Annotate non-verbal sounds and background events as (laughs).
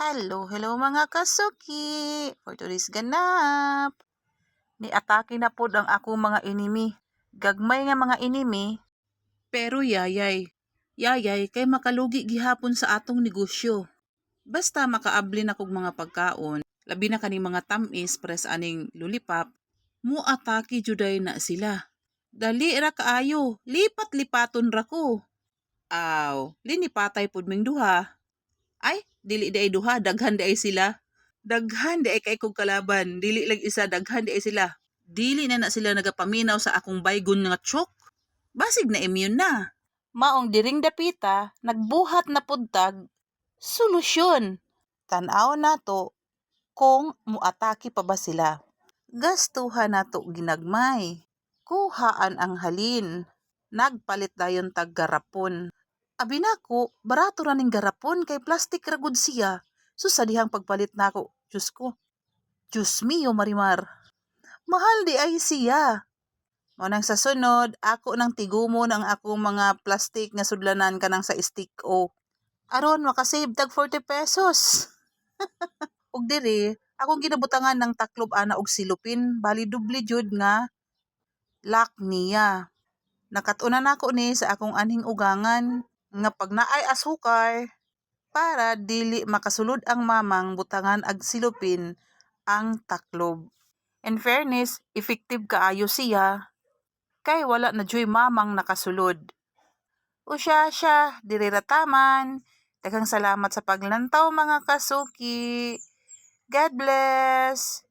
Hello, hello mga kasuki! For today's ganap, ni atake na pod ang ako mga enemy. Gagmay nga mga enemy, pero yayay. Yayay kay makalugi gihapon sa atong negosyo. Basta makaabli na kog mga pagkaon, labi na kaning mga tamis pres aning lulipap, mo atake juday na sila. Dali ra kaayo, lipat-lipaton ra ko. Aw, linipatay pod ming duha. Ay, dili di ay duha, daghan di ay sila. Daghan di ay kay kog kalaban, dili lang isa, daghan di ay sila. Dili na na sila nagapaminaw sa akong baygon nga chok. Basig na immune na. Maong diring dapita, nagbuhat na puntag, solusyon. Tanaw na to kung muatake pa ba sila. Gastuhan na to ginagmay. Kuhaan ang halin. Nagpalit dayon tag garapon. Abi nako, barato ra ning garapon kay plastic ra gud siya. So sa dihang pagpalit nako, Diyos ko. Diyos mio Marimar. Mahal di ay siya. Mo nang sa sunod, ako nang tigumon ang akong mga plastic nga sudlanan kanang sa stick o. Aron makasave tag 40 pesos. (laughs) ug diri, akong ginabutangan ng taklob ana og silupin, bali dubli jud nga lock niya. Nakatuna nako ni sa akong anhing ugangan nga pag naay asukar para dili makasulod ang mamang butangan ag silupin ang taklob. In fairness, effective kaayo siya kay wala na joy mamang nakasulod. Usya siya, diri ra taman. Daghang salamat sa paglantaw mga kasuki. God bless.